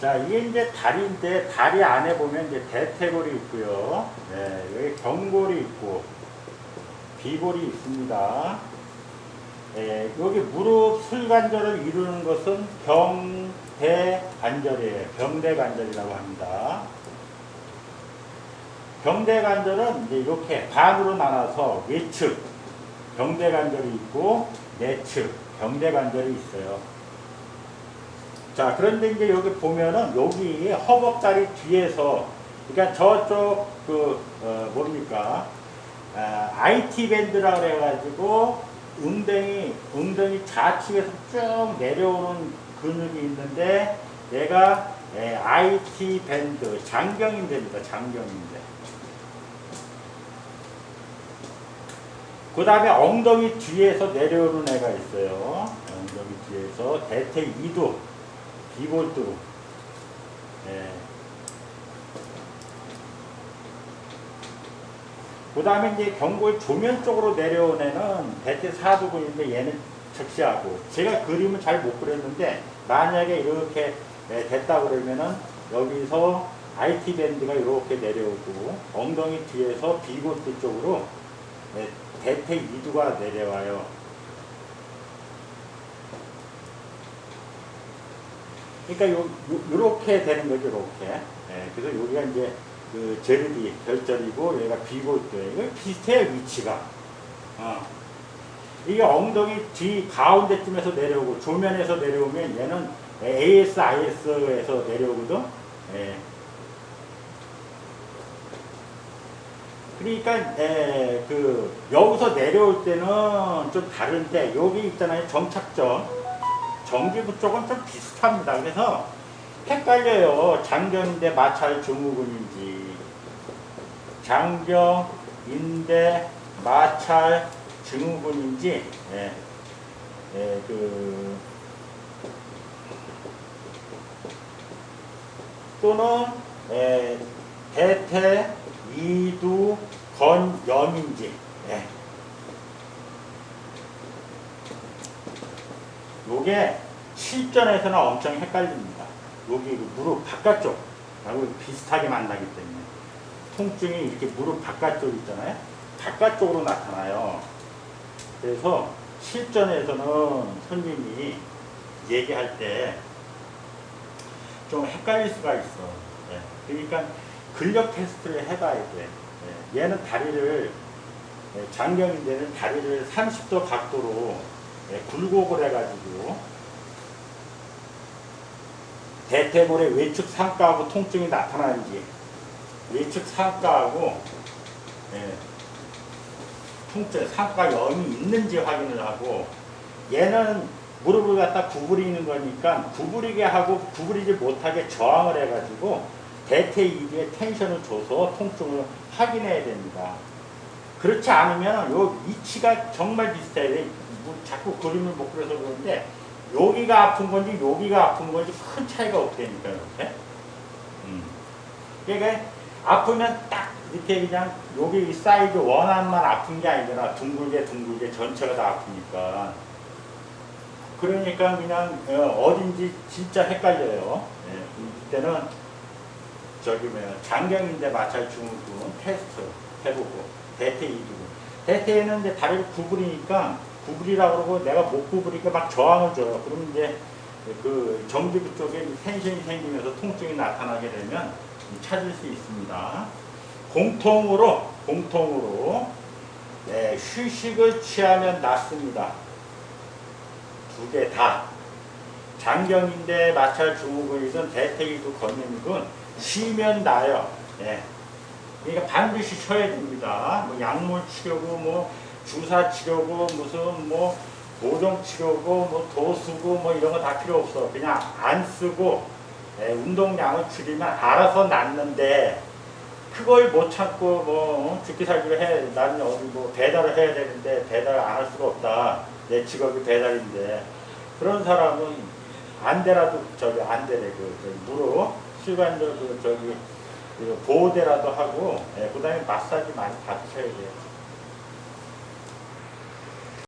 자, 이게 이제 다리인데 다리 안에 보면 이제 대퇴골이 있고요. 네, 여기 경골이 있고 비골이 있습니다. 네, 여기 무릎 슬관절을 이루는 것은 병대관절이에요. 병대관절이라고 합니다. 병대관절은 이제 이렇게 반으로 나눠서 외측 병대관절이 있고 내측 병대관절이 있어요. 자, 그런데 이제 여기 보면은 여기 허벅다리 뒤에서 그러니까 저쪽 그 어, 뭡니까 아, IT 밴드라 그래가지고 웅덩이 웅덩이 좌측에서 쭉 내려오는 근육이 있는데 얘가 예, IT 밴드 장경인대입니다. 장경인대. 그 다음에 엉덩이 뒤에서 내려오는 애가 있어요. 엉덩이 뒤에서 대퇴 2 두 비골두. 예. 그 다음에 이제 경골 조면 쪽으로 내려온 애는 대퇴 4두근인데 얘는 적시하고 제가 그림은 잘못 그렸는데 만약에 이렇게 예, 됐다 그러면은 여기서 IT 밴드가 이렇게 내려오고 엉덩이 뒤에서 비골두 쪽으로 예, 대퇴 2두가 내려와요. 그러니까 요, 요, 요렇게 되는 거죠, 요렇게. 예, 그래서 여기가 이제 그 제르디 결절이고 여기가 비골도예요. 이거 비슷해요, 위치가. 어. 이게 엉덩이 뒤 가운데쯤에서 내려오고 조면에서 내려오면 얘는 ASIS에서 내려오거든. 예. 그러니까 에, 그 여기서 내려올 때는 좀 다른데 여기 있잖아요 정착점 정기부 쪽은 좀 비슷합니다. 그래서 헷갈려요. 장경인대 마찰 증후군인지 장경인대 마찰 증후군인지 예, 예, 그 또는 예, 대퇴 이두 건염인지 예. 요게 실전에서는 엄청 헷갈립니다. 여기 그 무릎 바깥쪽하고 비슷하게 만나기 때문에 통증이 이렇게 무릎 바깥쪽 있잖아요. 바깥쪽으로 나타나요. 그래서 실전에서는 손님이 얘기할 때 좀 헷갈릴 수가 있어. 예. 그러니까 근력 테스트를 해봐야 돼. 예. 얘는 다리를 예, 장경인데는 다리를 30도 각도로 예, 굴곡을 해가지고 대퇴골의 외측 상가하고 통증이 나타나는지 외측 상가하고 예, 통증 상가 염이 있는지 확인을 하고 얘는 무릎을 갖다 구부리는 거니까 구부리게 하고 구부리지 못하게 저항을 해가지고 대퇴 이두에 텐션을 줘서 통증을 확인해야 됩니다. 그렇지 않으면 요 위치가 정말 비슷해야 돼. 뭐 자꾸 그림을 못 그려서 그런데 여기가 아픈 건지 여기가 아픈 건지 큰 차이가 없다니까요. 이렇게. 음. 그러니까 아프면 딱 이렇게 그냥 여기 이 사이즈 원안만 아픈 게 아니라 둥글게 둥글게 전체가 다 아프니까. 그러니까 그냥 어, 어딘지 진짜 헷갈려요. 예, 이때는 저기 뭐야 장경인대 마찰 증후군 테스트 해보고 대퇴 이두군 대퇴는 이제 다리를 구부리니까 구부리라고 그러고 내가 못 구부리니까 막 저항을 줘요. 그러면 이제 그 정기부 쪽에 텐션이 생기면서 통증이 나타나게 되면 찾을 수 있습니다. 공통으로 공통으로 네, 휴식을 취하면 낫습니다. 두 개 다. 장경인대 마찰 증후군이든 대퇴이두 건염이든 쉬면 나요. 예. 그러니까 반드시 쉬어야 됩니다. 뭐 약물 치료고 뭐 주사 치료고 무슨 뭐 보정 치료고 뭐 도수고 뭐 이런 거 다 필요 없어. 그냥 안 쓰고 예, 운동량을 줄이면 알아서 낫는데 그걸 못 참고 뭐 죽기 살기로 해. 나는 어디 뭐 배달을 해야 되는데 배달 안 할 수가 없다. 내 직업이 배달인데 그런 사람은 안대라도 저기 안대래 그 저기 무릎 실관절 그 저기 그 보호대라도 하고 예, 그다음에 마사지 많이 받으셔야 돼요.